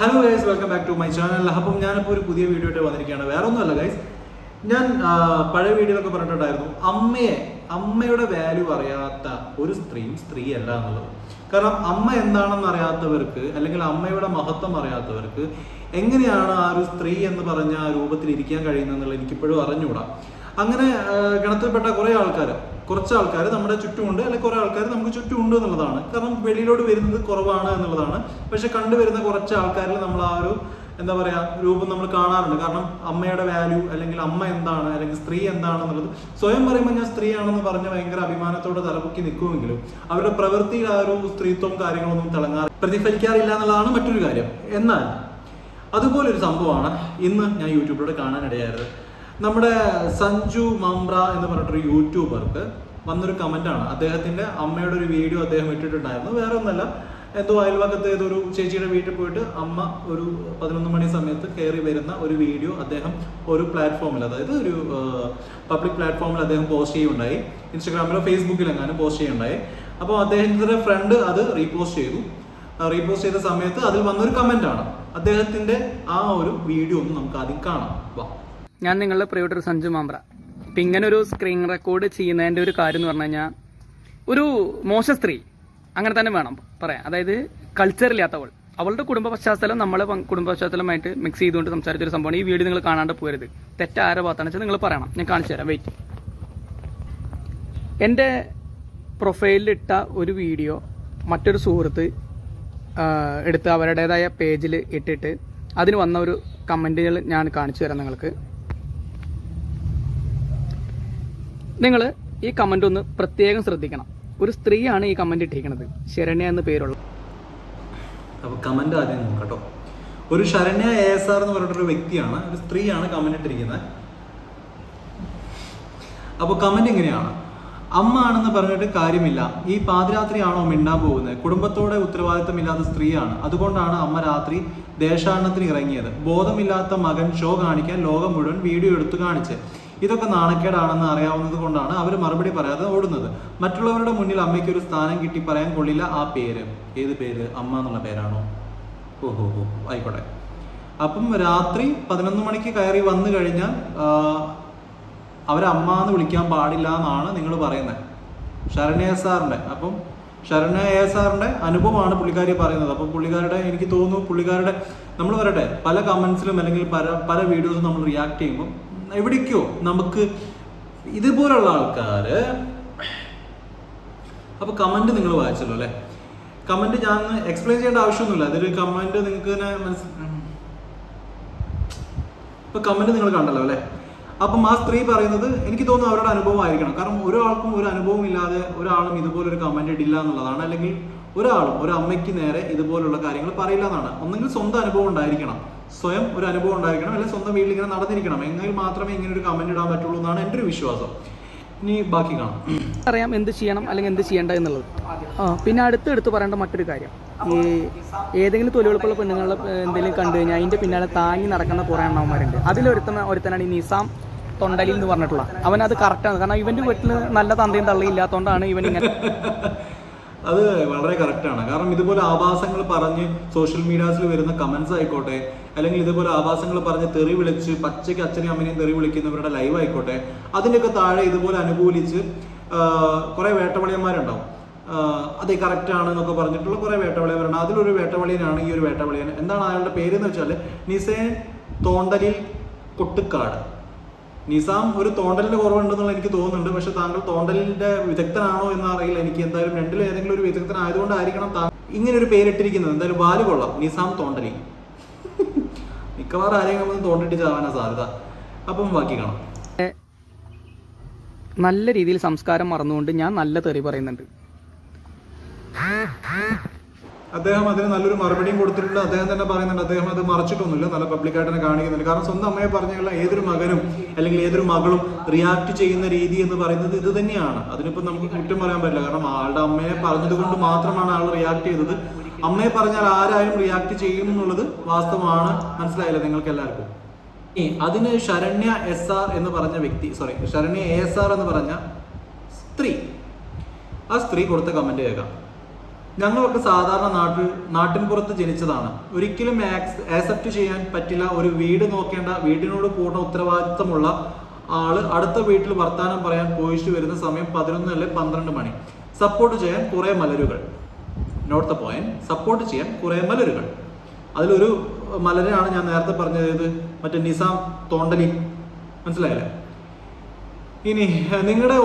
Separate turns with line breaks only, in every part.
Hello guys welcome back to my channel അപ്പം ഞാനിപ്പോൾ ഒരു പുതിയ വീഡിയോ ആയിട്ട് വന്നിരിക്കുകയാണ്. വേറെ ഒന്നുമല്ല ഗൈസ് ഞാൻ പഴയ വീഡിയോയിലൊക്കെ പറഞ്ഞിട്ടുണ്ടായിരുന്നു. അമ്മയെ അമ്മയുടെ വാല്യൂ അറിയാത്ത ഒരു സ്ത്രീയും സ്ത്രീയല്ല എന്നുള്ളത്. കാരണം അമ്മ എന്താണെന്ന് അറിയാത്തവർക്ക് അല്ലെങ്കിൽ അമ്മയുടെ മഹത്വം അറിയാത്തവർക്ക് എങ്ങനെയാണ് ആ ഒരു സ്ത്രീ എന്ന് പറഞ്ഞ ആ രൂപത്തിൽ ഇരിക്കാൻ കഴിയുന്നത് എന്നുള്ളത് എനിക്കിപ്പോഴും അറിഞ്ഞുകൂടാ. അങ്ങനെ ഗണത്തിൽപ്പെട്ട കുറേ ആൾക്കാർ കുറച്ച് ആൾക്കാർ നമ്മുടെ ചുറ്റുമുണ്ട് അല്ലെങ്കിൽ കുറേ ആൾക്കാർ നമുക്ക് ചുറ്റുമുണ്ട് എന്നുള്ളതാണ്. കാരണം വെളിയിലോട്ട് വരുന്നത് കുറവാണ് എന്നുള്ളതാണ്. പക്ഷെ കണ്ടുവരുന്ന കുറച്ച് ആൾക്കാരിൽ നമ്മൾ ആ ഒരു എന്താ പറയാ രൂപം നമ്മൾ കാണാറുണ്ട്. കാരണം അമ്മയുടെ വാല്യൂ അല്ലെങ്കിൽ അമ്മ എന്താണ് അല്ലെങ്കിൽ സ്ത്രീ എന്താണെന്നുള്ളത് സ്വയം പറയുമ്പോൾ ഞാൻ സ്ത്രീയാണെന്ന് പറഞ്ഞ് ഭയങ്കര അഭിമാനത്തോടെ തലപൊക്കി നിൽക്കുമെങ്കിലും അവരുടെ പ്രവൃത്തിയിൽ ആ ഒരു സ്ത്രീത്വം കാര്യങ്ങളൊന്നും തിളങ്ങാറ് പ്രതിഫലിക്കാറില്ല എന്നുള്ളതാണ് മറ്റൊരു കാര്യം. എന്നാൽ അതുപോലൊരു സംഭവമാണ് ഇന്ന് ഞാൻ യൂട്യൂബിലൂടെ കാണാൻ കാണാനിടയായത്. നമ്മുടെ സഞ്ജു മംബ്ര എന്ന് പറഞ്ഞിട്ടൊരു യൂട്യൂബർക്ക് വന്നൊരു കമന്റാണ്. അദ്ദേഹത്തിന്റെ അമ്മയുടെ ഒരു വീഡിയോ അദ്ദേഹം ഇട്ടിട്ടുണ്ടായിരുന്നു. വേറെ ഒന്നല്ല. എന്തോ ഏതോ ഒരു ചേച്ചിയുടെ വീട്ടിൽ പോയിട്ട് അമ്മ ഒരു പതിനൊന്ന് മണി സമയത്ത് കയറി വരുന്ന ഒരു വീഡിയോ അദ്ദേഹം ഒരു പ്ലാറ്റ്ഫോമിൽ അതായത് ഒരു പബ്ലിക് പ്ലാറ്റ്ഫോമിൽ അദ്ദേഹം പോസ്റ്റ് ചെയ്യുകയുണ്ടായി. ഇൻസ്റ്റാഗ്രാമിലോ ഫേസ്ബുക്കിലോ എങ്ങാനും പോസ്റ്റ് ചെയ്യുണ്ടായി അപ്പോൾ അദ്ദേഹത്തിന്റെ ഫ്രണ്ട് അത് റീപോസ്റ്റ് ചെയ്തു. റീപോസ്റ്റ് ചെയ്ത സമയത്ത് അതിൽ വന്നൊരു കമന്റ് ആണ് അദ്ദേഹത്തിന്റെ ആ ഒരു വീഡിയോ ഒന്ന് നമുക്ക് ആദ്യം കാണാം.
ഞാൻ നിങ്ങളുടെ പ്രിയപ്പെട്ട ഒരു സഞ്ജു മാമ്പ്ര. ഇപ്പം ഇങ്ങനെ ഒരു സ്ക്രീൻ റെക്കോർഡ് ചെയ്യുന്നതിന്റെ ഒരു കാര്യം എന്ന് പറഞ്ഞു കഴിഞ്ഞാൽ ഒരു മോശ സ്ത്രീ അങ്ങനെ തന്നെ വേണം പറയാം അതായത് കൾച്ചറില്ലാത്തവൾ അവളുടെ കുടുംബ പശ്ചാത്തലം നമ്മളെ കുടുംബ പശ്ചാത്തലമായിട്ട് മിക്സ് ചെയ്തുകൊണ്ട് സംസാരിച്ചൊരു സംഭവമാണ്. ഈ വീഡിയോ നിങ്ങൾ കാണാണ്ട് പോകരുത് തെറ്റ ആരെ ഭാഗത്താണെന്ന് വെച്ചാൽ നിങ്ങൾ പറയണം. ഞാൻ കാണിച്ചു തരാം. വെയിറ്റ് എന്റെ പ്രൊഫൈലിലിട്ട ഒരു വീഡിയോ മറ്റൊരു സുഹൃത്ത് എടുത്ത് അവരുടേതായ പേജിൽ ഇട്ടിട്ട് അതിന് വന്ന ഒരു കമന്റുകൾ ഞാൻ കാണിച്ചു തരാം നിങ്ങൾക്ക്. നിങ്ങൾ ഈ കമന്റ് ഒന്ന് പ്രത്യേകം ശ്രദ്ധിക്കണം. ഒരു സ്ത്രീയാണ് ഈ കമന്റ് ഇട്ടിരിക്കുന്നത്. ശരണ്യ എന്ന പേരുള്ള
അപ്പോൾ കമന്റ് ആദ്യം നോക്കട്ടോ ഒരു ശരണ്യ എ എസ് ആർ എന്ന് പറഞ്ഞിട്ടൊരു വ്യക്തിയാണ് ഒരു സ്ത്രീയാണ് കമന്റ് ഇട്ടിരിക്കുന്നത്. അപ്പോൾ കമന്റ് ഇങ്ങനെയാണ്. അമ്മ ആണെന്ന് പറഞ്ഞിട്ട് കാര്യമില്ല. ഈ പാതിരാത്രിയാണോ മിണ്ടാൻ പോകുന്നത്? കുടുംബത്തോടെ ഉത്തരവാദിത്തമില്ലാത്ത സ്ത്രീയാണ്. അതുകൊണ്ടാണ് അമ്മ രാത്രി ദേശാടനത്തിന് ഇറങ്ങിയത്. ബോധമില്ലാത്ത മകൻ ഷോ കാണിക്കാൻ ലോകം മുഴുവൻ വീഡിയോ എടുത്തു കാണിച്ച്. ഇതൊക്കെ നാണക്കേടാണെന്ന് അറിയാവുന്നത് കൊണ്ടാണ് അവർ മറുപടി പറയാതെ ഓടുന്നത്. മറ്റുള്ളവരുടെ മുന്നിൽ അമ്മയ്ക്ക് ഒരു സ്ഥാനം കിട്ടി പറയാൻ കൊള്ളില്ല ആ പേര്. ഏത് പേര്? അമ്മ എന്നുള്ള പേരാണോ? ഓഹോ ഹോ ആയിക്കോട്ടെ. അപ്പം രാത്രി പതിനൊന്ന് മണിക്ക് കയറി വന്നു കഴിഞ്ഞാൽ അവരെ എന്ന് വിളിക്കാൻ പാടില്ല എന്നാണ് നിങ്ങൾ പറയുന്നത്. ശരണ്യ സാറിന്റെ. അപ്പം ശരണ്യ എ സാറിന്റെ അനുഭവമാണ് പുള്ളിക്കാരി പറയുന്നത്. അപ്പം പുള്ളിക്കാരുടെ എനിക്ക് തോന്നുന്നു പുള്ളിക്കാരുടെ നമ്മൾ പറയട്ടെ പല കമൻസിലും അല്ലെങ്കിൽ പല പല വീഡിയോസും നമ്മൾ റിയാക്ട് ചെയ്യുമ്പോൾ എവിടേക്കോ നമുക്ക് ഇതുപോലുള്ള ആൾക്കാര്. അപ്പോൾ കമന്റ് നിങ്ങൾ വായിച്ചല്ലോ അല്ലേ? കമന്റ് ഞാൻ എക്സ്പ്ലെയിൻ ചെയ്യേണ്ട ആവശ്യമൊന്നുമില്ല. അതൊരു കമന്റ് നിങ്ങൾക്ക് തന്നെ കമന്റ് നിങ്ങൾ കണ്ടല്ലോ അല്ലെ? അപ്പം ആ സ്ത്രീ പറയുന്നത് എനിക്ക് തോന്നുന്നു അവരുടെ അനുഭവം ആയിരിക്കണം. കാരണം ഒരാൾക്കും ഒരു അനുഭവം ഇല്ലാതെ ഒരാളും ഇതുപോലൊരു കമന്റ് ഇടില്ല എന്നുള്ളതാണ്. അല്ലെങ്കിൽ ഒരാളും ഒരു അമ്മയ്ക്ക് നേരെ ഇതുപോലുള്ള കാര്യങ്ങൾ പറയില്ല എന്നാണ്. ഒന്നെങ്കിൽ സ്വന്തം അനുഭവം ഉണ്ടായിരിക്കണം. സ്വയം ഒരു അനുഭവം ഉണ്ടായിരിക്കണം അല്ലെങ്കിൽ സ്വന്തം വീട്ടിൽ ഇങ്ങനെ നടന്നിരിക്കണം. എങ്കിൽ മാത്രമേ ഇങ്ങനെ ഒരു കമന്റ് ഇടാൻ പറ്റുള്ളൂ എന്നാണ് എന്റെ ഒരു വിശ്വാസം. ഇനി ബാക്കി കാണാം.
അറിയാം എന്ത് ചെയ്യണം അല്ലെങ്കിൽ എന്ത് ചെയ്യേണ്ട എന്നുള്ളത്. പിന്നെ അടുത്ത് എടുത്ത് പറയേണ്ട മറ്റൊരു കാര്യം. ഈ ഏതെങ്കിലും തൊലിവെളുപ്പുള്ള പെണ്ണുങ്ങളെ എന്തെങ്കിലും കണ്ടു കഴിഞ്ഞാൽ അതിന്റെ പിന്നാലെ താങ്ങി നടക്കുന്ന കുറേ എണ്ണവന്മാരുണ്ട് അതിലൊരുത്തന ഒരുത്തനാണ് ഈ നിസാം തൊണ്ടലിൽ എന്ന് പറഞ്ഞിട്ടുള്ള. അവൻ അത് ആണ്. കാരണം ഇവന്റെ വീട്ടിൽ നല്ല തന്തയും തള്ളിയില്ലാത്തതുകൊണ്ടാണ് ഇവൻ ഇങ്ങനെ
അത് വളരെ കറക്റ്റാണ് കാരണം ഇതുപോലെ ആഭാസങ്ങൾ പറഞ്ഞ് സോഷ്യൽ മീഡിയാസിൽ വരുന്ന കമന്റ്സ് ആയിക്കോട്ടെ അല്ലെങ്കിൽ ഇതുപോലെ ആഭാസങ്ങൾ പറഞ്ഞ് തെറി വിളിച്ച് പച്ചയ്ക്ക് അച്ഛനെയും അമ്മനെയും തെറി വിളിക്കുന്നവരുടെ ലൈവ് ആയിക്കോട്ടെ അതിന്റെയൊക്കെ താഴെ ഇതുപോലെ അനുകൂലിച്ച് കുറേ വേട്ടവളിയന്മാരുണ്ടാവും. അതേ കറക്റ്റ് ആണ് എന്നൊക്കെ പറഞ്ഞിട്ടുള്ള കുറെ വേട്ടവളിയന്മാരുണ്ട്. അതിലൊരു വേട്ടവളിയനാണ് ഈ ഒരു വേട്ടവളിയൻ. എന്താണ് അയാളുടെ പേര് എന്ന് വെച്ചാൽ നിസേൻ തോണ്ടലിൽ കൊട്ടുക്കാട്. നിസാം ഒരു തോണ്ടലിന്റെ കുറവുണ്ടെന്നുള്ള എനിക്ക് തോന്നുന്നുണ്ട്. പക്ഷെ താങ്കൾ തോണ്ടലിന്റെ വിദഗ്ധനാണോ എന്ന് അറിയില്ല എനിക്ക് എന്തായാലും രണ്ടിലും ഏതെങ്കിലും ഒരു വിദഗ്ധനായതുകൊണ്ടായിരിക്കണം താങ്കൾ ഇങ്ങനെ ഒരു പേരിട്ടിരിക്കുന്നത്. എന്തായാലും വാൽ കൊള്ളാം. നിസാം തോണ്ടലി. മിക്കവാറും ആരെങ്കിലും തോണ്ടിട്ട് ചാവാനാ സാധ്യത. അപ്പം ബാക്കി കാണാം.
നല്ല രീതിയിൽ സംസ്കാരം മറന്നുകൊണ്ട് ഞാൻ നല്ല തെറി പറയുന്നുണ്ട്.
അദ്ദേഹം അതിന് നല്ലൊരു മറുപടിയും കൊടുത്തിട്ടുണ്ട്. അദ്ദേഹം തന്നെ പറയുന്നുണ്ട് അദ്ദേഹം അത് മറച്ചിട്ടൊന്നുമില്ല നല്ല പബ്ലിക്കായിട്ട് തന്നെ കാണിക്കുന്നുണ്ട്. കാരണം സ്വന്തം അമ്മയെ പറഞ്ഞുള്ള ഏതൊരു മകനും അല്ലെങ്കിൽ ഏതൊരു മകളും റിയാക്ട് ചെയ്യുന്ന രീതി എന്ന് പറയുന്നത് ഇത് തന്നെയാണ്. അതിനിപ്പോൾ നമുക്ക് കുറ്റം പറയാൻ പറ്റില്ല. കാരണം ആളുടെ അമ്മയെ പറഞ്ഞതുകൊണ്ട് മാത്രമാണ് ആൾ റിയാക്ട് ചെയ്തത്. അമ്മയെ പറഞ്ഞാൽ ആരായാലും റിയാക്ട് ചെയ്യും എന്നുള്ളത് വാസ്തവമാണ്. മനസ്സിലായില്ല നിങ്ങൾക്ക് എല്ലാവർക്കും? അതിന് ശരണ്യ എസ് ആർ എന്ന് പറഞ്ഞ വ്യക്തി സോറി ശരണ്യ എസ് ആർ എന്ന് പറഞ്ഞ സ്ത്രീ. ആ സ്ത്രീ കൊടുത്ത കമന്റ് കേൾക്കാം. ഞങ്ങളൊക്കെ സാധാരണ നാട്ടിൽ നാട്ടിൻപുറത്ത് ജനിച്ചതാണ്. ഒരിക്കലും ആക്സെപ്റ്റ് ചെയ്യാൻ പറ്റില്ല. ഒരു വീട് നോക്കേണ്ട വീടിനോട് പൂർണ ഉത്തരവാദിത്തമുള്ള ആൾ അടുത്ത വീട്ടിൽ വർത്താനം പറയാൻ പോയിച്ചു വരുന്ന സമയം പതിനൊന്ന് അല്ലെ പന്ത്രണ്ട് മണി. സപ്പോർട്ട് ചെയ്യാൻ കുറെ മലരുകൾ. നോട്ട് ദ പോയിന്റ് സപ്പോർട്ട് ചെയ്യാൻ കുറെ മലരുകൾ. അതിലൊരു മലരാണ് ഞാൻ നേരത്തെ പറഞ്ഞത് മറ്റേ നിസാം തോണ്ടലി. മനസ്സിലായില്ലേ? ഇനി നിങ്ങളുടെ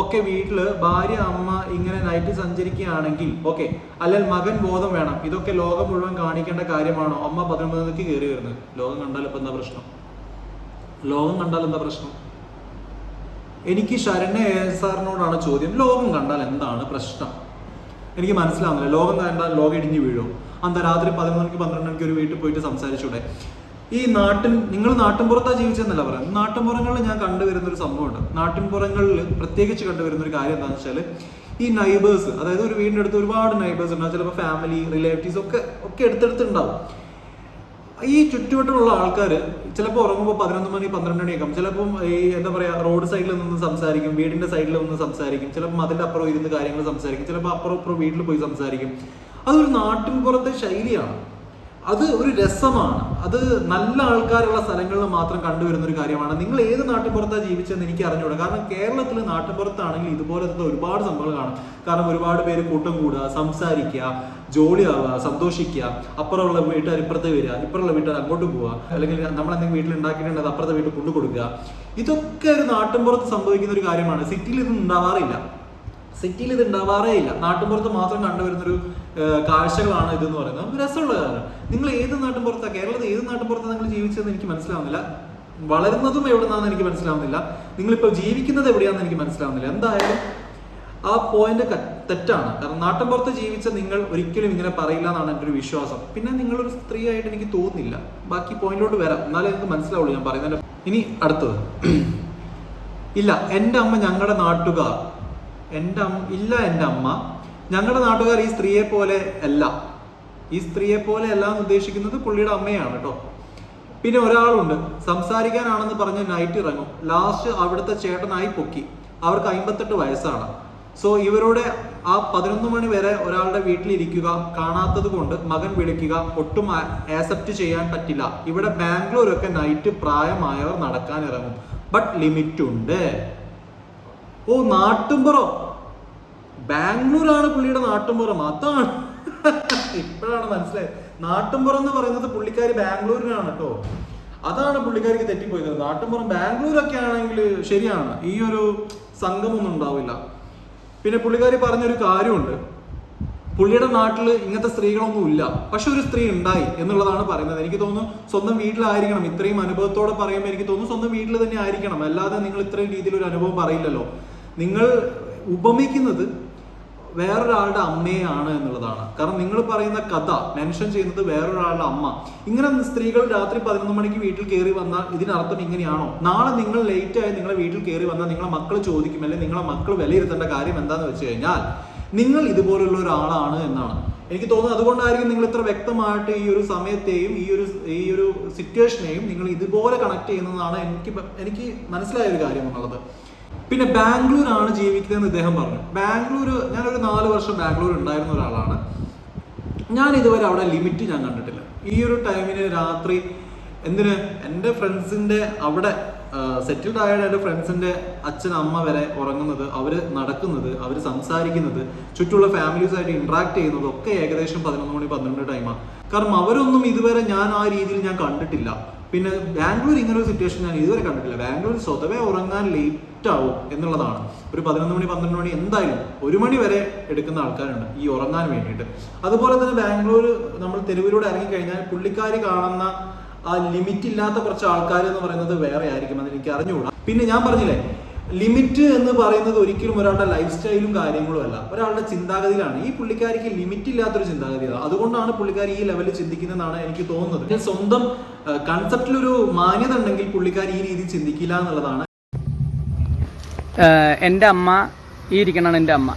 ഒക്കെ വീട്ടിൽ ഭാര്യ അമ്മ ഇങ്ങനെ നൈറ്റ് സഞ്ചരിക്കുകയാണെങ്കിൽ ഓക്കെ അല്ലെങ്കിൽ മകൻ ബോധം വേണം. ഇതൊക്കെ ലോകം മുഴുവൻ കാണിക്കേണ്ട കാര്യമാണോ? അമ്മ പതിനൊമ്പതിലേക്ക് കയറി വരുന്നത്. ലോകം കണ്ടാൽ ഇപ്പൊ എന്താ പ്രശ്നം? ലോകം കണ്ടാൽ എന്താ പ്രശ്നം? എനിക്ക് ശരണ്യ സാറിനോടാണ് ചോദ്യം. ലോകം കണ്ടാൽ എന്താണ് പ്രശ്നം? എനിക്ക് മനസ്സിലാവുന്നില്ല. ലോകം കണ്ടാൽ ലോകം ഇടിഞ്ഞു വീഴും അന്ന് രാത്രി പതിനൊന്ന് മണിക്ക് പന്ത്രണ്ട് മണിക്ക് ഒരു വീട്ടിൽ പോയിട്ട് സംസാരിച്ചൂടെ? ഈ നാട്ടിൻ നിങ്ങൾ നാട്ടിൻപുറത്താ ജീവിച്ചതെന്നല്ല പറയാം നാട്ടിൻപുറങ്ങളിൽ ഞാൻ കണ്ടുവരുന്ന ഒരു സംഭവമുണ്ട്. നാട്ടിൻപുറങ്ങളിൽ പ്രത്യേകിച്ച് കണ്ടുവരുന്ന ഒരു കാര്യം എന്താണെന്ന് വെച്ചാൽ ഈ നൈബേഴ്സ് അതായത് ഒരു വീടിന്റെ അടുത്ത് ഒരുപാട് നൈബേഴ്സ് ഉണ്ടാവും ചിലപ്പോൾ ഫാമിലി റിലേറ്റീവ്സ് ഒക്കെ ഒക്കെ എടുത്തെടുത്തുണ്ടാവും ഈ ചുറ്റുവട്ടമുള്ള ആൾക്കാർ ചിലപ്പോൾ ഉറങ്ങുമ്പോൾ പതിനൊന്ന് മണി പന്ത്രണ്ട് മണിയൊക്കെ ചിലപ്പം ഈ എന്താ പറയുക റോഡ് സൈഡിൽ നിന്ന് സംസാരിക്കും വീടിന്റെ സൈഡിൽ നിന്ന് സംസാരിക്കും. ചിലപ്പോൾ അതിന്റെ അപ്പുറം ഇരുന്ന് കാര്യങ്ങൾ സംസാരിക്കും. ചിലപ്പോൾ അപ്പുറം അപ്പുറം വീട്ടിൽ പോയി സംസാരിക്കും. അതൊരു നാട്ടിൻപുറത്തെ ശൈലിയാണ്. അത് ഒരു രസമാണ്. അത് നല്ല ആൾക്കാരുള്ള സ്ഥലങ്ങളിൽ മാത്രം കണ്ടുവരുന്ന ഒരു കാര്യമാണ്. നിങ്ങൾ ഏത് നാട്ടിൻപുറത്താണ് ജീവിച്ചതെന്ന് എനിക്ക് അറിഞ്ഞുകൂടാ. കാരണം കേരളത്തിൽ നാട്ടിൻപുറത്താണെങ്കിൽ ഇതുപോലത്തെ ഒരുപാട് സംഭവങ്ങൾ കാണും. കാരണം ഒരുപാട് പേര് കൂട്ടം കൂടുക സംസാരിക്കുക ജോലിയാവുക സന്തോഷിക്കുക അപ്പുറമുള്ള വീട്ടുകാർ ഇപ്പുറത്ത് വരിക ഇപ്പുറമുള്ള വീട്ടുകാർ അങ്ങോട്ട് പോവുക അല്ലെങ്കിൽ നമ്മൾ എന്തെങ്കിലും വീട്ടിൽ ഉണ്ടാക്കിയിട്ടുണ്ടെങ്കിൽ അപ്പുറത്തെ വീട്ടിൽ കൊണ്ടു കൊടുക്കുക ഇതൊക്കെ ഒരു നാട്ടിൻപുറത്ത് സംഭവിക്കുന്ന ഒരു കാര്യമാണ്. സിറ്റിയിൽ ഇത് ഉണ്ടാവാറില്ല. സിറ്റിയിൽ ഇത് ഉണ്ടാവാറേ ഇല്ല. നാട്ടിൻപുറത്ത് മാത്രം കണ്ടുവരുന്നൊരു കാഴ്ചകളാണ് ഇതെന്ന് പറയുന്നത്. രസമുള്ള കാര്യം. നിങ്ങൾ ഏത് നാട്ടിൻപുറത്താണ് കേരളത്തിൽ ഏത് നാട്ടിൻപുറത്താണ് നിങ്ങൾ ജീവിച്ചതെന്ന് എനിക്ക് മനസ്സിലാവുന്നില്ല. വളരുന്നതും എവിടുന്നാന്ന് എനിക്ക് മനസ്സിലാവുന്നില്ല. നിങ്ങളിപ്പോൾ ജീവിക്കുന്നത് എവിടെയാണെന്ന് എനിക്ക് മനസ്സിലാവുന്നില്ല. എന്തായാലും ആ പോയിന്റ് തെറ്റാണ്. കാരണം നാട്ടിൻപുറത്ത് ജീവിച്ച നിങ്ങൾ ഒരിക്കലും ഇങ്ങനെ പറയില്ല എന്നാണ് എന്റെ ഒരു വിശ്വാസം. പിന്നെ നിങ്ങളൊരു സ്ത്രീ ആയിട്ട് എനിക്ക് തോന്നുന്നില്ല. ബാക്കി പോയിന്റിലോട്ട് വരാം. എന്നാലേ എനിക്ക് മനസ്സിലാവുള്ളൂ ഞാൻ പറയുന്നതിന്റെ ഇനി അടുത്തത്. ഇല്ല എന്റെ അമ്മ ഞങ്ങളുടെ നാട്ടുകാർ. എന്റെ ഇല്ല എന്റെ അമ്മ. ഞങ്ങളുടെ നാട്ടുകാർ ഈ സ്ത്രീയെ പോലെ അല്ല. ഈ സ്ത്രീയെ പോലെ അല്ല എന്ന് ഉദ്ദേശിക്കുന്നത് പുള്ളിയുടെ അമ്മയാണ് കേട്ടോ പിന്നെ ഒരാളുണ്ട്. സംസാരിക്കാനാണെന്ന് പറഞ്ഞ് നൈറ്റ് ഇറങ്ങും. ലാസ്റ്റ് അവിടുത്തെ ചേട്ടനായി പൊക്കി. അവർക്ക് അമ്പത്തെട്ട് വയസ്സാണ്. സോ ഇവരുടെ ആ പതിനൊന്ന് മണി വരെ ഒരാളുടെ വീട്ടിലിരിക്കുക കാണാത്തത് കൊണ്ട് മകൻ വിളിക്കുക ഒട്ടും ആക്സെപ്റ്റ് ചെയ്യാൻ പറ്റില്ല. ഇവിടെ ബാംഗ്ലൂരൊക്കെ നൈറ്റ് പ്രായമായവർ നടക്കാൻ ഇറങ്ങും. ബട്ട് ലിമിറ്റ് ഉണ്ട്. ഓ നാട്ടുംപുറം ബാംഗ്ലൂരാണ് പുള്ളിയുടെ നാട്ടുംപുറം. അതാണ്. ഇപ്പോഴാണ് മനസ്സിലായത്. നാട്ടുംപുറം എന്ന് പറയുന്നത് പുള്ളിക്കാരി ബാംഗ്ലൂരിനാണ് കേട്ടോ. അതാണ് പുള്ളിക്കാരിക്ക് തെറ്റിപ്പോയത്. നാട്ടുംപുറം ബാംഗ്ലൂരൊക്കെ ആണെങ്കിൽ ശരിയാണ്. ഈ ഒരു സംഘമൊന്നും ഉണ്ടാവില്ല. പിന്നെ പുള്ളിക്കാരി പറഞ്ഞൊരു കാര്യമുണ്ട്. പുള്ളിയുടെ നാട്ടിൽ ഇങ്ങനത്തെ സ്ത്രീകളൊന്നും ഇല്ല. പക്ഷെ ഒരു സ്ത്രീ ഉണ്ടായി എന്നുള്ളതാണ് പറയുന്നത്. എനിക്ക് തോന്നുന്നു സ്വന്തം വീട്ടിലായിരിക്കണം. ഇത്രയും അനുഭവത്തോടെ പറയുമ്പോൾ എനിക്ക് തോന്നുന്നു സ്വന്തം വീട്ടിൽ തന്നെ ആയിരിക്കണം. അല്ലാതെ നിങ്ങൾ ഇത്രയും രീതിയിൽ ഒരു അനുഭവം പറയില്ലല്ലോ. നിങ്ങൾ ഉപമിക്കുന്നത് വേറൊരാളുടെ അമ്മയാണ് എന്നുള്ളതാണ്. കാരണം നിങ്ങൾ പറയുന്ന കഥ മെൻഷൻ ചെയ്യുന്നത് വേറൊരാളുടെ അമ്മ. ഇങ്ങനെ സ്ത്രീകൾ രാത്രി പതിനൊന്ന് മണിക്ക് വീട്ടിൽ കയറി വന്നാൽ ഇതിനർത്ഥം ഇങ്ങനെയാണോ? നാളെ നിങ്ങൾ ലേറ്റ് ആയി നിങ്ങളെ വീട്ടിൽ കയറി വന്നാൽ നിങ്ങളെ മക്കൾ ചോദിക്കും അല്ലെങ്കിൽ നിങ്ങളെ മക്കൾ വിലയിരുത്തേണ്ട കാര്യം എന്താണെന്ന് വെച്ച് കഴിഞ്ഞാൽ നിങ്ങൾ ഇതുപോലുള്ള ഒരാളാണ് എന്നാണ്. എനിക്ക് തോന്നുന്നു അതുകൊണ്ടായിരിക്കും നിങ്ങൾ ഇത്ര വ്യക്തമായിട്ട് ഈ ഒരു സമയത്തെയും ഈ ഒരു ഈ ഒരു സിറ്റുവേഷനെയും നിങ്ങൾ ഇതുപോലെ കണക്ട് ചെയ്യുന്നതാണ് എനിക്ക് എനിക്ക് മനസ്സിലായ ഒരു കാര്യം എന്നുള്ളത് പിന്നെ ബാംഗ്ലൂർ ആണ് ജീവിക്കുന്നതെന്ന് ഇദ്ദേഹം പറഞ്ഞു. ബാംഗ്ലൂർ ഞാനൊരു നാല് വർഷം ബാംഗ്ലൂർ ഉണ്ടായിരുന്ന ഒരാളാണ്. ഞാൻ ഇതുവരെ അവിടെ ലിമിറ്റ് ഞാൻ കണ്ടിട്ടില്ല. ഈ ഒരു ടൈമിന് രാത്രി എന്തിന് എന്റെ ഫ്രണ്ട്സിന്റെ അവിടെ സെറ്റിൽഡ് ആയ എന്റെ ഫ്രണ്ട്സിന്റെ അച്ഛൻ അമ്മ വരെ ഉറങ്ങുന്നത് അവർ നടക്കുന്നത് അവർ സംസാരിക്കുന്നത് ചുറ്റുമുള്ള ഫാമിലീസായിട്ട് ഇൻട്രാക്ട് ചെയ്യുന്നത് ഒക്കെ ഏകദേശം പതിനൊന്ന് മണി പന്ത്രണ്ട് ടൈമാണ് കാരണം അവരൊന്നും ഇതുവരെ ഞാൻ ആ രീതിയിൽ ഞാൻ കണ്ടിട്ടില്ല. പിന്നെ ബാംഗ്ലൂർ ഇങ്ങനെ ഒരു സിറ്റുവേഷൻ ഞാൻ ഇതുവരെ കണ്ടിട്ടില്ല. ബാംഗ്ലൂർ സ്വതവേ ഉറങ്ങാൻ ലേറ്റ് ആവും എന്നുള്ളതാണ്. ഒരു പതിനൊന്ന് മണി പന്ത്രണ്ട് മണി എന്തായാലും ഒരു മണി വരെ എടുക്കുന്ന ആൾക്കാരുണ്ട് ഈ ഉറങ്ങാൻ വേണ്ടിയിട്ട്. അതുപോലെ തന്നെ ബാംഗ്ലൂർ നമ്മൾ തെരുവിലൂടെ ഇറങ്ങിക്കഴിഞ്ഞാൽ പുള്ളിക്കാരി കാണുന്ന ആ ലിമിറ്റ് ഇല്ലാത്ത കുറച്ച് ആൾക്കാർ എന്ന് പറയുന്നത് വേറെ ആയിരിക്കും അത് എനിക്ക് അറിഞ്ഞുകൂടാ. പിന്നെ ഞാൻ പറഞ്ഞില്ലേ ലിമിറ്റ് എന്ന് പറയുന്നത് ഒരിക്കലും ഒരാളുടെ ലൈഫ് സ്റ്റൈലും കാര്യങ്ങളും അല്ല. ഒരാളുടെ ചിന്താഗതിയിലാണ്. ഈ പുള്ളിക്കാരിക്ക് ലിമിറ്റ് ഇല്ലാത്തൊരു ചിന്താഗതിയാണ് അതുകൊണ്ടാണ് പുള്ളിക്കാരി ഈ ലെവലിൽ ചിന്തിക്കുന്നതെന്നാണ് എനിക്ക് തോന്നുന്നത്. സ്വന്തം കൺസെപ്റ്റിൽ ഒരു മാന്യത ഉണ്ടെങ്കിൽ പുള്ളിക്കാരി ഈ രീതിയിൽ ചിന്തിക്കില്ല എന്നുള്ളതാണ്.
എന്റെ അമ്മ ഈ ഇരിക്കണാണ് എന്റെ അമ്മ.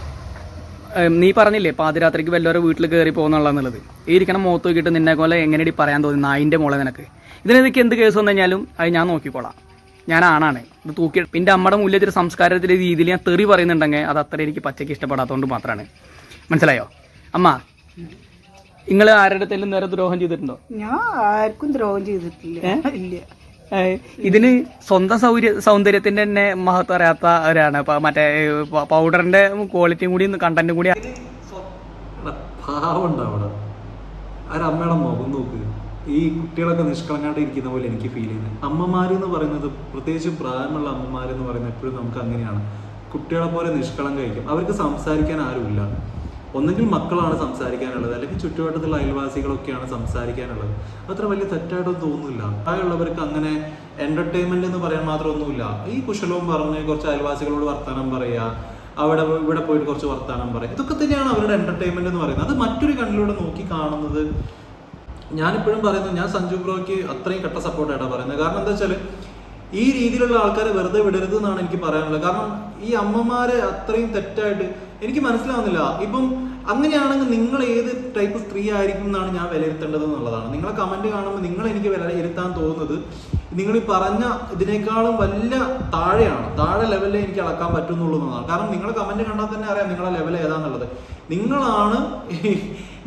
നീ പറഞ്ഞില്ലേ പാതിരാത്രിക്ക് വല്ലവരെ വീട്ടിൽ കയറി പോകുന്നുള്ളത് ഈ ഇരിക്കണം മുഖത്ത് നോക്കിയിട്ട് നിന്നെ പോലെ എങ്ങനെയാണ് പറയാൻ തോന്നി നായിന്റെ മോളെ നിനക്ക്. ഇതിനെനിക്ക് എന്ത് കേസ് വന്നു കഴിഞ്ഞാലും അത് ഞാൻ നോക്കിക്കോളാം. ഞാൻ ആണാണ്. ഇത് തൂക്കി പിന്നെ അമ്മയുടെ മൂല്യത്തിൽ സംസ്കാരത്തിലെ രീതിയിൽ ഞാൻ തെറി പറയുന്നുണ്ടെങ്കിൽ അത് അത്ര എനിക്ക് പച്ചയ്ക്ക് ഇഷ്ടപ്പെടാത്തതുകൊണ്ട് മാത്രമാണ്. മനസ്സിലായോ? അമ്മ നിങ്ങൾ ആരുടെ അടുത്തെങ്കിലും നേരെ ദ്രോഹം ചെയ്തിട്ടുണ്ടോ?
ഞാൻ ആർക്കും ദ്രോഹം ചെയ്തിട്ടില്ല. ഇല്ല.
ഇതിന് സ്വന്തം സൗര്യ സൗന്ദര്യത്തിന്റെ തന്നെ മഹത്വം അറിയാത്തവരാണ് ഇപ്പൊ മറ്റേ പൗഡറിന്റെ ക്വാളിറ്റിയും കൂടി കണ്ടന്റും കൂടി
എടാ, പാവമുണ്ട് അമ്മയുടെ മുഖം നോക്ക്. ഈ കുട്ടികളൊക്കെ നിഷ്കളങ്കാണ്ട് ഇരിക്കുന്ന പോലെ എനിക്ക് ഫീൽ ചെയ്യുന്നത്. അമ്മമാര് എന്ന് പറയുന്നത് പ്രത്യേകിച്ച് പ്രായമുള്ള അമ്മമാര് എന്ന് പറയുന്നത് എപ്പോഴും നമുക്ക് അങ്ങനെയാണ്. കുട്ടികളെ പോലെ നിഷ്കളങ്കായിരിക്കും. അവർക്ക് സംസാരിക്കാൻ ആരുമില്ല. ഒന്നെങ്കിൽ മക്കളാണ് സംസാരിക്കാനുള്ളത്. അല്ലെങ്കിൽ ചുറ്റുവട്ടത്തുള്ള അയൽവാസികളൊക്കെയാണ് സംസാരിക്കാനുള്ളത്. അത്ര വലിയ തെറ്റായിട്ടൊന്നും തോന്നുന്നില്ല. പ്രായമുള്ളവർക്ക് അങ്ങനെ എന്റർടൈൻമെന്റ് എന്ന് പറയാൻ മാത്രം ഒന്നുമില്ല ഈ കുശലവും പറഞ്ഞ് കുറച്ച് അയൽവാസികളോട് വർത്തമാനം പറയുക അവിടെ ഇവിടെ പോയിട്ട് കുറച്ച് വർത്തമാനം പറയുക ഇതൊക്കെ തന്നെയാണ് അവരുടെ എന്റർടൈൻമെന്റ് എന്ന് പറയുന്നത്. അത് മറ്റൊരു കണ്ണിലൂടെ നോക്കി കാണുന്നത് ഞാനിപ്പോഴും പറയുന്നത് ഞാൻ സഞ്ജു ബ്രോയ്ക്ക് അത്രയും കട്ട സപ്പോർട്ടായിട്ടാണ് പറയുന്നത്. കാരണം എന്താ വെച്ചാൽ ഈ രീതിയിലുള്ള ആൾക്കാരെ വെറുതെ വിടരുത് എന്നാണ് എനിക്ക് പറയാനുള്ളത്. കാരണം ഈ അമ്മമാരെ അത്രയും തെറ്റായിട്ട് എനിക്ക് മനസ്സിലാവുന്നില്ല. ഇപ്പം അങ്ങനെയാണെങ്കിൽ നിങ്ങൾ ഏത് ടൈപ്പ് സ്ത്രീ ആയിരിക്കും എന്നാണ് ഞാൻ വിലയിരുത്തേണ്ടത് എന്നുള്ളതാണ്. നിങ്ങളെ കമന്റ് കാണുമ്പോൾ നിങ്ങൾ എനിക്ക് വിലയിരുത്താൻ തോന്നുന്നത് നിങ്ങൾ ഈ പറഞ്ഞ ഇതിനേക്കാളും വല്ല താഴെയാണ്. താഴെ ലെവലിൽ എനിക്ക് അളക്കാൻ പറ്റുന്നുള്ളൂ എന്നതാണ് കാരണം നിങ്ങളെ കമന്റ് കണ്ടാൽ തന്നെ അറിയാം നിങ്ങളെ ലെവൽ ഏതാന്നുള്ളത്. നിങ്ങളാണ്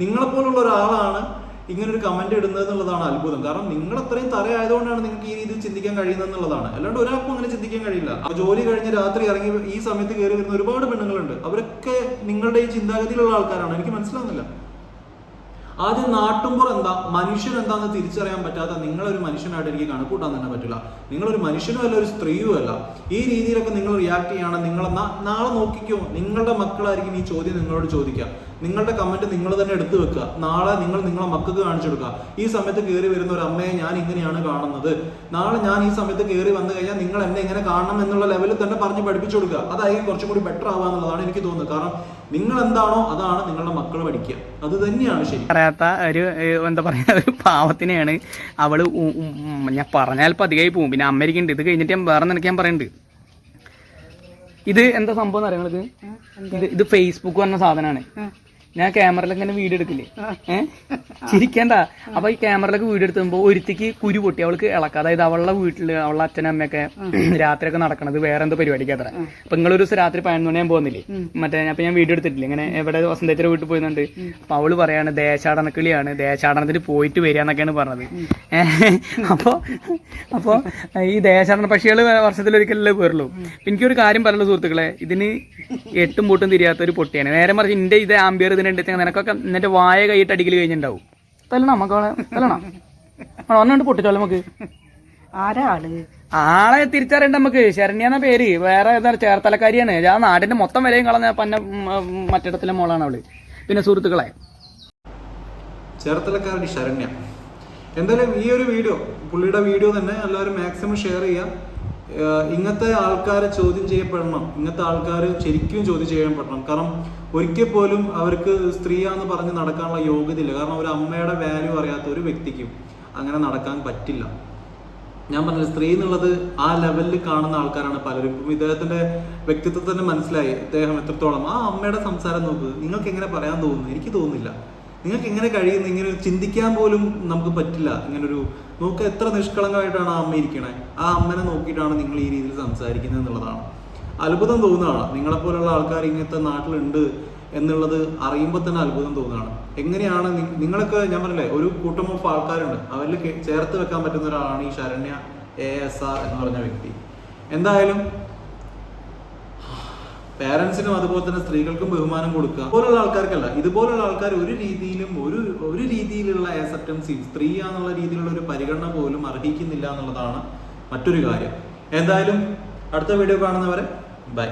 നിങ്ങളെപ്പോലുള്ള ഒരാളാണ് ഇങ്ങനെ ഒരു കമന്റ് ഇടുന്നത് എന്നുള്ളതാണ് അത്ഭുതം. കാരണം നിങ്ങൾ അത്രയും തറയായതുകൊണ്ടാണ് നിങ്ങൾക്ക് ഈ രീതിയിൽ ചിന്തിക്കാൻ കഴിയുന്നത് എന്നുള്ളതാണ്. അല്ലാണ്ട് ഒരാൾക്കും അങ്ങനെ ചിന്തിക്കാൻ കഴിയില്ല. ജോലി കഴിഞ്ഞ് രാത്രി ഇറങ്ങി ഈ സമയത്ത് കയറി വരുന്ന ഒരുപാട് പെണ്ണുങ്ങളുണ്ട്. അവരൊക്കെ നിങ്ങളുടെ ഈ ചിന്താഗതിയിലുള്ള ആൾക്കാരാണ്. എനിക്ക് മനസ്സിലാവുന്നില്ല. ആദ്യം നാട്ടുമ്പുറം എന്താ? മനുഷ്യൻ എന്താന്ന് തിരിച്ചറിയാൻ പറ്റാത്ത നിങ്ങളൊരു മനുഷ്യനായിട്ട് എനിക്ക് കണക്കൂട്ടാൻ തന്നെ പറ്റില്ല. നിങ്ങളൊരു മനുഷ്യനും അല്ല ഒരു സ്ത്രീയും അല്ല. ഈ രീതിയിലൊക്കെ നിങ്ങൾ റിയാക്ട് ചെയ്യുകയാണ് നിങ്ങൾ നാളെ നോക്കിക്കോ. നിങ്ങളുടെ മക്കളായിരിക്കും ഈ ചോദ്യം നിങ്ങളോട് ചോദിക്കുക. നിങ്ങളുടെ കമന്റ് നിങ്ങൾ തന്നെ എടുത്തു വെക്കുക. നാളെ നിങ്ങൾ നിങ്ങളെ മക്കൾക്ക് കാണിച്ചു കൊടുക്കുക. ഈ സമയത്ത് കയറി വരുന്ന ഒരു അമ്മയെ ഞാൻ ഇങ്ങനെയാണ് കാണുന്നത്. നാളെ ഞാൻ ഈ സമയത്ത് കയറി വന്നു കഴിഞ്ഞാൽ നിങ്ങൾ എന്നെ ഇങ്ങനെ കാണണം എന്നുള്ള ലെവലിൽ തന്നെ പറഞ്ഞ് പഠിപ്പിച്ചു കൊടുക്കുക. അതായിരിക്കും കുറച്ചും കൂടി ബെറ്റർ ആവുക എന്നുള്ളതാണ് എനിക്ക് തോന്നുന്നത്. കാരണം നിങ്ങൾ എന്താണോ അതാണ് നിങ്ങളുടെ മക്കൾ പഠിക്കുക. അത് തന്നെയാണ് ശരി.
പറയാത്ത ഒരു എന്താ പറയാ ഒരു പാവത്തിനെയാണ് അവൾ ഞാൻ പറഞ്ഞാൽ പതികായി പോകും പിന്നെ അമ്മയ്ക്ക് ഉണ്ട് ഇത് കഴിഞ്ഞിട്ട് ഞാൻ വേറെ നിനക്ക് ഞാൻ പറയുന്നുണ്ട് ഇത് എന്താ സംഭവം എന്ന് അറിയണത് ഇത് ഇത് ഫേസ്ബുക്ക് പറഞ്ഞ സാധനമാണ്. ഞാൻ ക്യാമറയിലൊക്കെ ഇങ്ങനെ വീഡിയോ എടുക്കില്ലേ? ഏഹ് ചിരിക്കണ്ട. അപ്പൊ ഈ ക്യാമറയിലൊക്കെ വീഡിയോ എടുത്തുമ്പോ ഒരുത്തിക്ക് കുരു പൊട്ടി. അവൾക്ക് ഇളക്ക. അതായത് അവളുടെ വീട്ടിൽ അവളുടെ അച്ഛനും അമ്മയൊക്കെ രാത്രിയൊക്കെ നടക്കണത് വേറെ എന്തോ പരിപാടിക്ക് അത്ര അപ്പൊ നിങ്ങൾ ഒരു ദിവസം രാത്രി പതിനൊന്ന് മണിയാൻ പോകുന്നില്ലേ മറ്റേ അപ്പൊ ഞാൻ വീഡിയോ എടുത്തിട്ടില്ല? ഇങ്ങനെ എവിടെ വസന്തേച്ചിയുടെ വീട്ടിൽ പോയിരുന്നുണ്ട് അപ്പൊ അവൾ പറയാണ് ദേശാടന കിളിയാണ് ദേശാടനത്തിന് പോയിട്ട് വരിക എന്നൊക്കെയാണ് പറഞ്ഞത് ഏഹ് അപ്പൊ അപ്പൊ ഈ ദേശാടന പക്ഷികൾ വർഷത്തിലൊരിക്കലല്ലേ പോരുള്ളൂ. പോയുള്ളൂ എനിക്കൊരു കാര്യം പറയുള്ളൂ സുഹൃത്തുക്കളെ. ഇതിന് എട്ടും പൊട്ടും തിരിയാത്ത ഒരു പൊട്ടിയാണ്. നേരെ മറിച്ച് ഇന്റെ ഇത് ആംബിയർ ഇതിനുണ്ടെങ്കിൽ നിനക്കൊക്കെ എന്നിട്ട് വായ കൈയിട്ട് അടിക്കൽ കഴിഞ്ഞിട്ടുണ്ടാവും തല്ലണം നമുക്ക് തല്ലണം? ഒന്നുകൊണ്ട് പൊട്ടിച്ചോളൂ നമുക്ക്?
ആരാ ആളെ
തിരിച്ചറിയണ്ട നമുക്ക്. ശരണ്യ എന്ന പേര്. വേറെ ഏതാ ചേർത്തലക്കാരിയാണ്. ആ നാടിന്റെ മൊത്തം വിലയും കളഞ്ഞ പന്ന മറ്റിടത്തിലെ മോളാണ് അവൾ. പിന്നെ സുഹൃത്തുക്കളെ.
ചേർത്തലക്കാരുടെ ശരണ്യ. എന്തായാലും ഈ ഒരു വീഡിയോ പുള്ളിയുടെ വീഡിയോ തന്നെ എല്ലാവരും മാക്സിമം ഷെയർ ചെയ്യാം ഇങ്ങനത്തെ ആൾക്കാരെ ചോദ്യം ചെയ്യപ്പെടണം. ഇങ്ങനത്തെ ആൾക്കാർ ശരിക്കും ചോദ്യം ചെയ്യപ്പെടണം. കാരണം ഒരിക്കൽ പോലും അവർക്ക് സ്ത്രീയാന്ന് പറഞ്ഞ് നടക്കാനുള്ള യോഗ്യതയില്ല. കാരണം ഒരു അമ്മയുടെ വാല്യൂ അറിയാത്ത ഒരു വ്യക്തിക്കും അങ്ങനെ നടക്കാൻ പറ്റില്ല. ഞാൻ പറഞ്ഞത് സ്ത്രീ എന്നുള്ളത് ആ ലെവലിൽ കാണുന്ന ആൾക്കാരാണ് പലരും. ഇപ്പം ഇദ്ദേഹത്തിന്റെ വ്യക്തിത്വം തന്നെ മനസ്സിലായി. അദ്ദേഹം എത്രത്തോളം? ആ അമ്മയുടെ സംസാരം നോക്ക്. നിങ്ങൾക്ക് എങ്ങനെ പറയാൻ തോന്നുന്നു? എനിക്ക് തോന്നുന്നില്ല. നിങ്ങൾക്ക് എങ്ങനെ കഴിയുന്നു? ഇങ്ങനെ ചിന്തിക്കാൻ പോലും നമുക്ക് പറ്റില്ല. ഇങ്ങനൊരു നോക്ക് എത്ര നിഷ്കളങ്കമായിട്ടാണ് ആ അമ്മ ഇരിക്കണേ. ആ അമ്മനെ നോക്കിയിട്ടാണ് നിങ്ങൾ ഈ രീതിയിൽ സംസാരിക്കുന്നത് എന്നുള്ളതാണ്. അത്ഭുതം തോന്നുകയാണ് നിങ്ങളെപ്പോലുള്ള ആൾക്കാർ ഇങ്ങനത്തെ നാട്ടിലുണ്ട് എന്നുള്ളത് അറിയുമ്പോൾ തന്നെ അത്ഭുതം തോന്നുകയാണ് എങ്ങനെയാണ് നിങ്ങൾക്ക് ഞാൻ പറഞ്ഞില്ലേ ഒരു കൂട്ടം ഓഫ് ആൾക്കാരുണ്ട്. അവരിൽ ചേർത്ത് വെക്കാൻ പറ്റുന്ന ഒരാളാണ് ഈ ശരണ്യ എ എസ് ആർ എന്ന് പറഞ്ഞ വ്യക്തി. എന്തായാലും പേരൻസിനും അതുപോലെ തന്നെ സ്ത്രീകൾക്കും ബഹുമാനം കൊടുക്കുക. ഇതുപോലുള്ള ആൾക്കാർക്കല്ല. ഇതുപോലുള്ള ആൾക്കാർ ഒരു രീതിയിലും ഒരു ഒരു രീതിയിലുള്ള ആക്സെപ്റ്റൻസി സ്ത്രീയാന്നുള്ള രീതിയിലുള്ള ഒരു പരിഗണന പോലും അർഹിക്കുന്നില്ല എന്നുള്ളതാണ് മറ്റൊരു കാര്യം. എന്തായാലും അടുത്ത വീഡിയോ കാണുന്നവരെ ബൈ